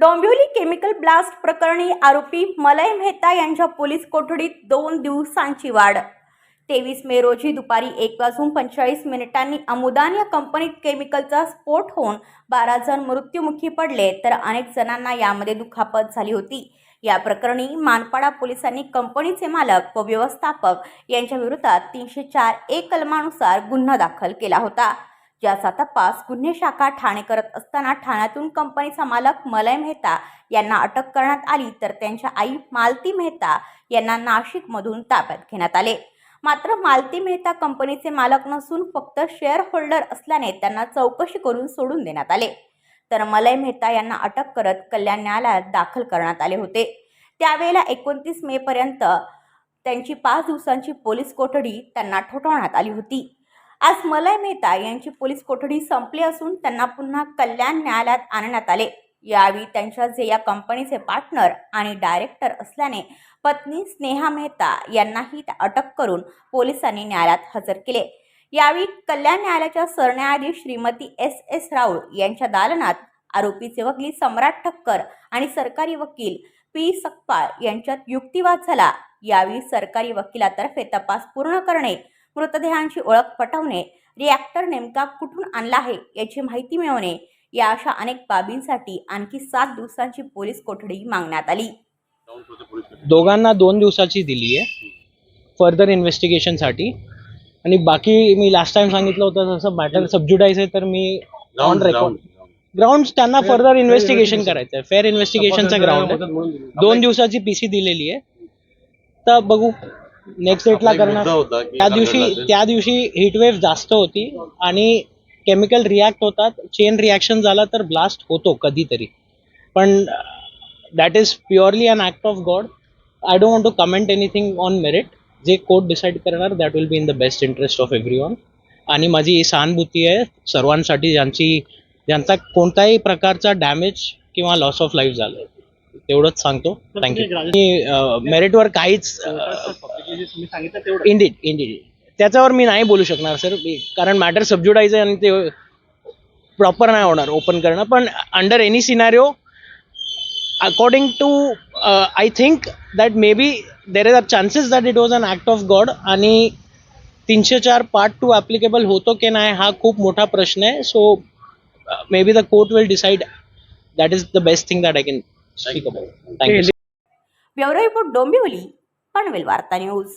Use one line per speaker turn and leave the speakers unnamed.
Dombivli chemical blast प्रकरणी आरोपी मलय मेहता यांच्या पोलीस कोठडीत दोन दिवसांची वाढ. तेवीस मे रोजी दुपारी एक वाजून पंचेचाळीस मिनिटांनी अमुदान या कंपनीत केमिकलचा स्फोट होऊन बारा जण मृत्युमुखी पडले तर अनेक जणांना यामध्ये दुखापत झाली होती. या प्रकरणी मानपाडा पोलिसांनी कंपनीचे मालक व व्यवस्थापक यांच्या विरोधात तीनशे चार ए कलमानुसार गुन्हा दाखल केला होता. ज्याचा तपास गुन्हे शाखा ठाणे करत असताना ठाण्यातून कंपनीचा मालक मलय मेहता यांना अटक करण्यात आली तर त्यांच्या आई मालती मेहता यांना नाशिकमधून ताब्यात घेण्यात आले. मात्र मालती मेहता कंपनीचे मालक नसून फक्त शेअर होल्डर असल्याने त्यांना चौकशी करून सोडून देण्यात आले. तर मलय मेहता यांना अटक करत कल्याण न्यायालयात दाखल करण्यात आले होते. त्यावेळेला एकोणतीस मेपर्यंत त्यांची पाच दिवसांची पोलीस कोठडी त्यांना ठोठावण्यात आली होती. आज मलय मेहता यांची पोलीस कोठडी संपली असून त्यांना पुन्हा कल्याण न्यायालयात आणण्यात आले. यावेळी त्यांच्या जे या कंपनीचे पार्टनर आणि डायरेक्टर असल्याने पत्नी स्नेहा मेहता यांनाही अटक करून पोलिसांनी न्यायालयात हजर केले. यावेळी कल्याण न्यायालयाच्या सरन्यायाधीश श्रीमती एस एस राऊळ यांच्या दालनात आरोपीचे वकील सम्राट ठक्कर आणि सरकारी वकील पी सकपाळ यांच्यात युक्तिवाद झाला. यावेळी सरकारी वकिलातर्फे तपास पूर्ण करणे मृतदेहांची ओळख पटवणे रिॲक्टर नेमका कुठून आणला आहे याची माहिती मिळवणे या अशा अनेक बाबींसाठी आणखी सात दिवसांची पोलीस कोठडी मागण्यात आली.
दोघांना दोन दिवसाची दिली आहे फर्दर इन्व्हेस्टिगेशनसाठी आणि बाकी मी लास्ट टाइम सांगितलं होतं तसं मॅटर सबज्युडाईज आहे तर मी ऑन रेकॉर्ड ग्राउंड त्यांना फर्दर इन्व्हेस्टिगेशन करायचं आहे फेअर इन्व्हेस्टिगेशनचं ग्राउंड आहे. दोन दिवसाची पीसी दिलेली आहे. तर बघू. नेक्स्ट डेटला करणार. त्या दिवशी त्या दिवशी हिटवेव्ह जास्त होती आणि केमिकल रिॲक्ट होतात. चेन रिॲक्शन झाला तर ब्लास्ट होतो कधीतरी. पण that is purely an act of God I don't want to comment anything on merit जे कोर्ट डिसाईड करणार that will be in the best interest of everyone आणि माझी ही सहानुभूती आहे सर्वांसाठी ज्यांची ज्यांचा कोणताही प्रकारचा डॅमेज किंवा लॉस ऑफ लाईफ झालं तेवढंच सांगतो. थँक्यू मी मेरिटवर काहीच इंडिड इंडिड त्याच्यावर मी नाही बोलू शकणार सर कारण मॅटर सबज्युडाईज आहे आणि ते प्रॉपर नाही होणार ओपन करणं. पण under any scenario according to I think that maybe there is a chances that it was an act of God आणि तीनशे चार पार्ट टू ॲप्लिकेबल होतो की नाही हा खूप मोठा प्रश्न आहे. So maybe the court will decide that is the best thing that I can speak about thank you
bureau report Dombivli Panvel Varta news.